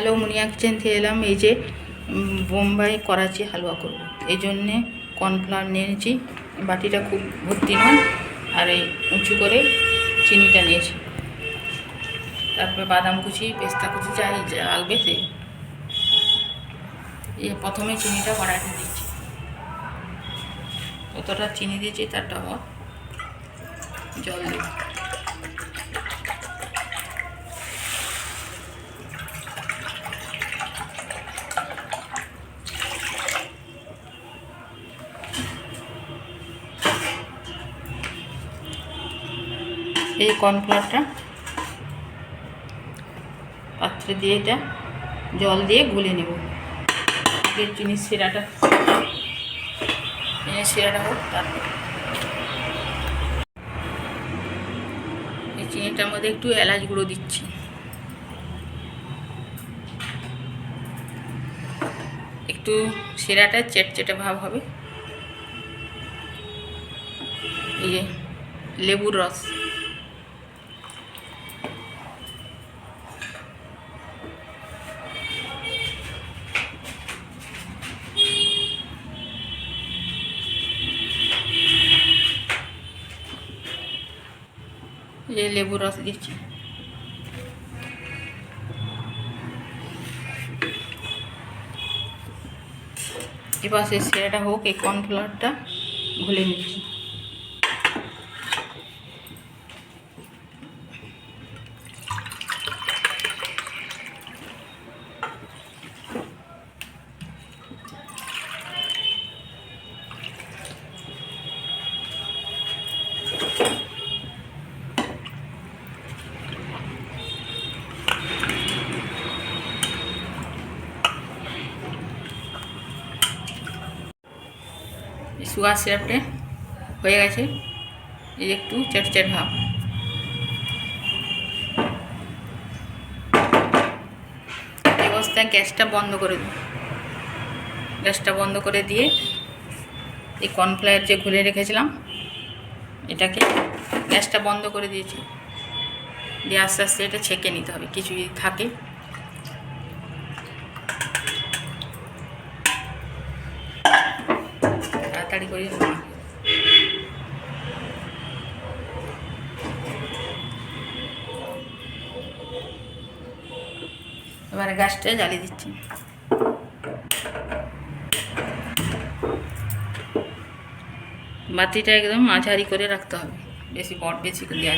Hello মুনিয়া kitchen থেকে এলাম এই যে বোম্বাই করাচি হালুয়া করব। এই জন্যে কর্নফ্লাওয়ার নিয়ে নিয়েছি বাটিটা খুব ভর্তি নয়, আর এই উঁচু করে চিনিটা নিয়েছি। তারপরে বাদাম কুচি, পেস্তা কুচি যাই লাগবে এই প্রথমে চিনিটা কড়াইতে দিচ্ছি। কতটা চিনি দিয়েছি, তারটা আবার জল দেব এই কর্নফ্লাওয়ারটা। পাত্রে দিয়ে এটা জল দিয়ে গুলে নেব। আগে চিনির শিরাটা চিনির শিরাটা হোক, তারপর এই চিনিটার মধ্যে একটু এলাচ গুঁড়ো দিচ্ছি। একটু শিরাটা চেটচেটে ভাব হবে। এই লেবুর রস। লেবুর রস দিচ্ছি। এবার সেই সেরাটা হোক এই কর্নফ্লাওয়ারটা ঘুলে নিচ্ছি। সুগার সিরাপটা হয়ে গেছে। এই একটু চেটচেট ভাব। অবস্থায় গ্যাসটা বন্ধ করে দিই। গ্যাসটা বন্ধ করে দিয়ে এই কর্নফ্লাওয়ার যে ঘুরে রেখেছিলাম, এটাকে গ্যাসটা বন্ধ করে দিয়েছি। দিয়ে আস্তে আস্তে এটা ছেঁকে নিতে হবে। কিছু যদি থাকে তাড়াতাড়ি করে এবারে গ্যাসটা জ্বালিয়ে দিচ্ছি। বাতিটা একদম মাঝারি করে রাখতে হবে। বেশি বট বেশি করে না।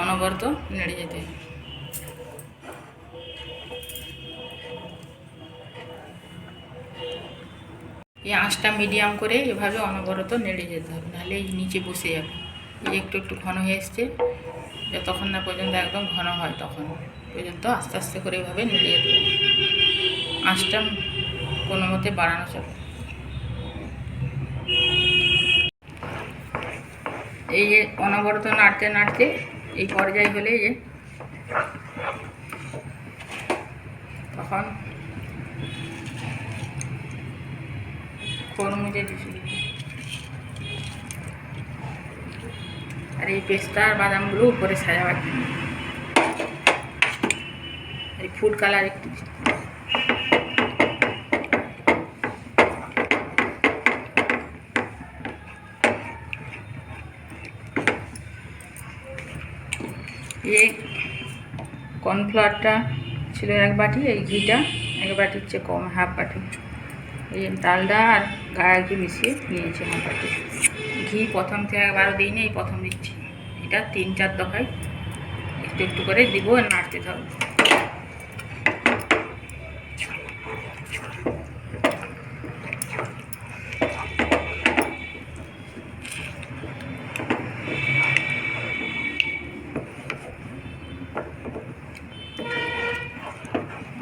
অনবরত নেড়ে যেতে হবে। এই আঁচটা মিডিয়াম করে এভাবে অনবরত নেড়ে যেতে হবে, নাহলে এই নিচে বসে যাবে। এই একটু একটু ঘন হয়ে এসছে যতক্ষণ না পর্যন্ত একদম ঘন হয় তখন। পর্যন্ত আস্তে আস্তে করে এভাবে নেড়ে যেতে হবে। আঁচটা কোনো মতে বাড়ানো চলে এই যে অনবরত নাড়তে নাড়তে এই পর্যায়ে হলে যে তখন আর এই পেস্তা আর বাদামগুলো উপরে সাজাবার জন্য। এই ফুড কালার একটু এই কর্নফ্লাওয়ারটা ছিল এক বাটি, এই ঘিটা এক বাটির চেয়ে কম, হাফ বাটি। এই ডালডা আর গায়ে ঘি মিশিয়ে নিয়েছি বাটি। ঘি প্রথম থেকে একবারও দিইনি এই প্রথম দিচ্ছি। এটা তিন চার দফায় একটু একটু করে দিব আর নাড়তে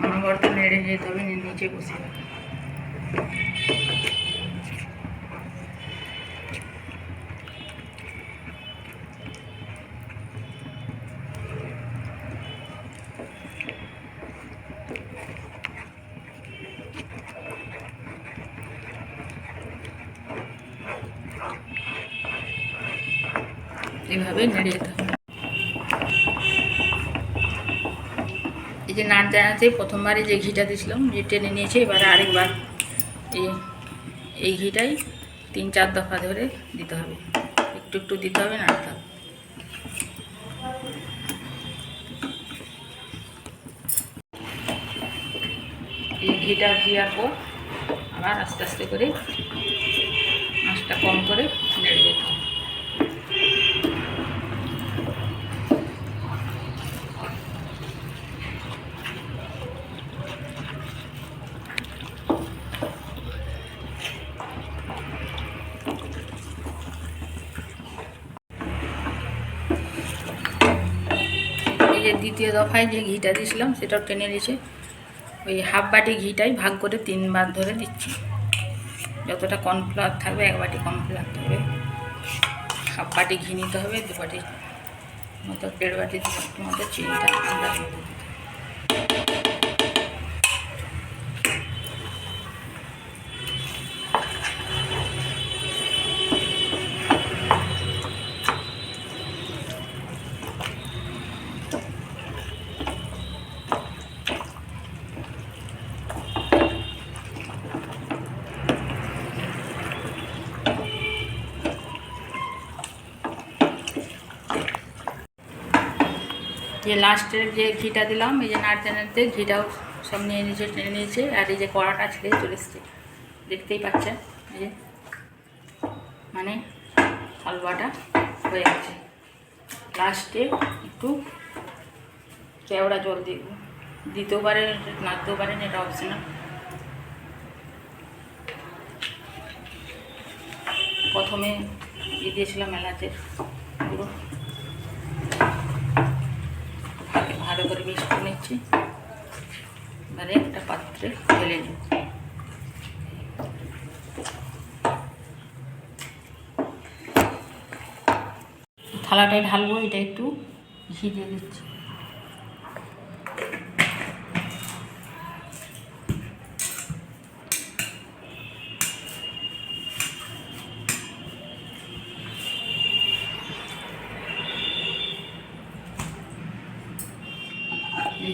অনবরত নেড়ে যেতে হবে নিচে বসে। এভাবে নেড়ে যেতে হবে। এই যে নাট জানাতে প্রথমবারে যে ঘিটা দিয়েছিলাম যে টেনে নিয়েছে, এবারে আরেকবার এই এই ঘিটাই তিন চার দফা ধরে দিতে হবে। একটু একটু দিতে হবে, নাড়তে হবে। এই ঘিটা দেওয়ার পর আবার আস্তে আস্তে করে আঁচটা কম করে নেড়ে যেতে হবে এই যে দ্বিতীয় দফায় যে ঘিটা দিয়েছিলাম, সেটাও টেনে নিয়েছে। ওই হাফ বাটি ঘিটাই ভাগ করে তিনবার ধরে দিচ্ছি যতটা কর্নফ্লাওয়ার থাকবে, এক বাটি কর্নফ্লাওয়ার থাকবে। হাফ বাটি ঘি নিতে হবে, দু বাটি মতো, দেড় বাটি মতো চিনিটা আন্দাজ যে লাস্টের যে ঘিটা দিলাম, এই যে নাড়তে নাড়তে ঘিটাও সব নিয়ে নিচে টেনে নিয়েছে, আর এই যে কড়াটা ছেড়ে চলে এসছে। দেখতেই পাচ্ছেন, এই যে মানে হালুয়াটা হয়ে গেছে। লাস্টে একটু কেওড়া জল দেবো। দিতেও পারেন নাড়তেও পারেন এটা অপশনাল প্রথমে দিয়ে দিয়েছিলাম এলাচের গুঁড়ো তাকে ভালো করে করে নিচ্ছি। এবারে একটা পাত্রে ফেলে নিই। থালাটায় ঢালবো, এটা একটু ঘি দিয়ে দিচ্ছি।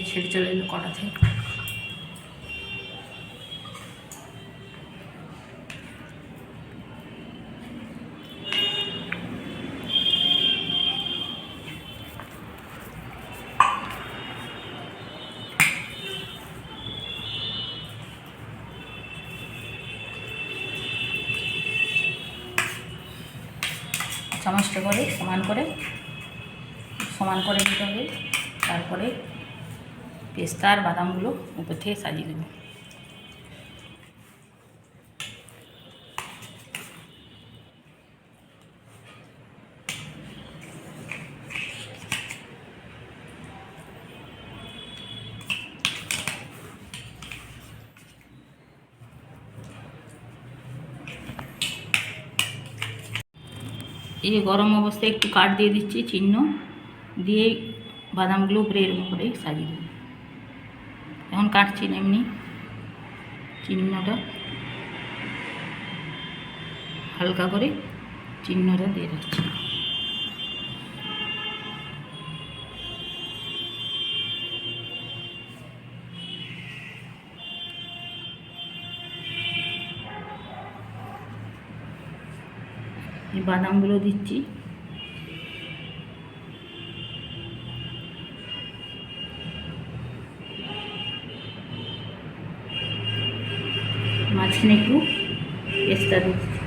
ছেড়ে চলে এলো কটা চামচটা করে সমান করে সমান করে দিতে হবে। তারপরে পেস্তা আর বাদামগুলো উপর থেকে সাজিয়ে দেবো। এই যে গরম অবস্থায় একটু কাঠ দিয়ে দিচ্ছি চিহ্ন, দিয়ে বাদামগুলো উপরে এরকম করে সাজিয়ে দেবো। এখন কাটছি না এমনি। চিহ্নটা। হালকা করে চিহ্নটা দিয়ে রাখছি। বাদামগুলো দিচ্ছি মাঝখানে একটু পেস্তা দিচ্ছি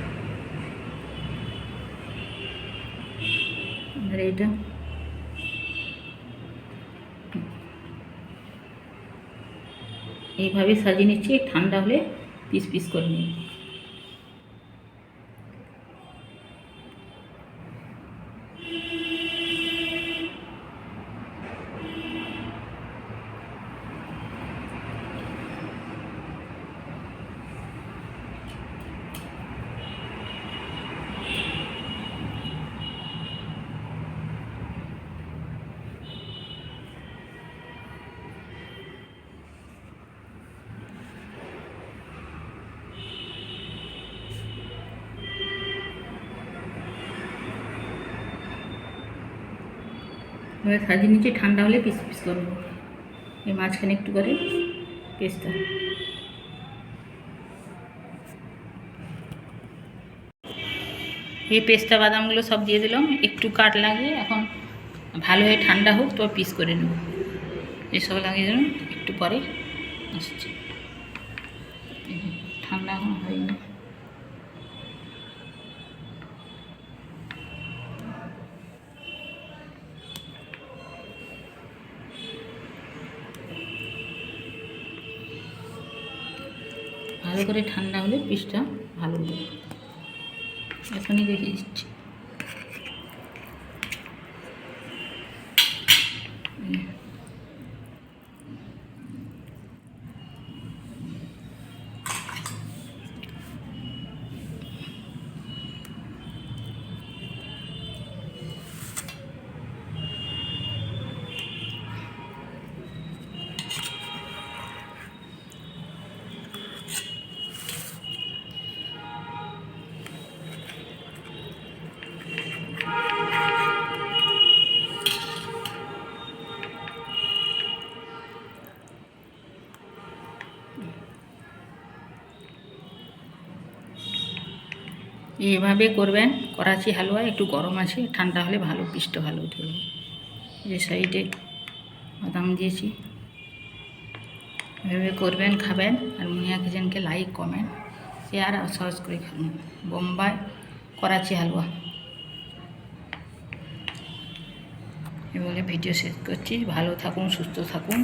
আর এটা এইভাবে সাজিয়ে নিচ্ছি ঠান্ডা হলে পিস পিস করে নিই। এবার সাজিয়ে নিচ্ছি ঠান্ডা হলে পিস পিস করব। এই মাঝখানে একটু করে পেস্তা। এই পেস্তা বাদামগুলো সব দিয়ে দিলাম। একটু কাট লাগে এখন ভালো হয়ে ঠান্ডা হোক তো পিস করে নেব। এসব লাগিয়ে দিলাম, একটু পরে আসছি। ঠান্ডা এখন হয়নি। করে ঠান্ডা হলে পিসটা ভালো হবে। এখনই দেখিয়ে দিচ্ছি। এইভাবে করবেন, করাচি হালুয়া, একটু গরম আছে, ঠান্ডা হলে ভালো পিসটা ভালো উঠে যে সাইডে বাদাম দিয়েছি। এভাবে করবেন, খাবেন, আর মুনিয়া কিচেনকে লাইক, কমেন্ট, শেয়ার আর সার্চ করে খাবেন বোম্বাই করাচি হালুয়া। এ বলে ভিডিও শেষ করছি। ভালো থাকুন, সুস্থ থাকুন।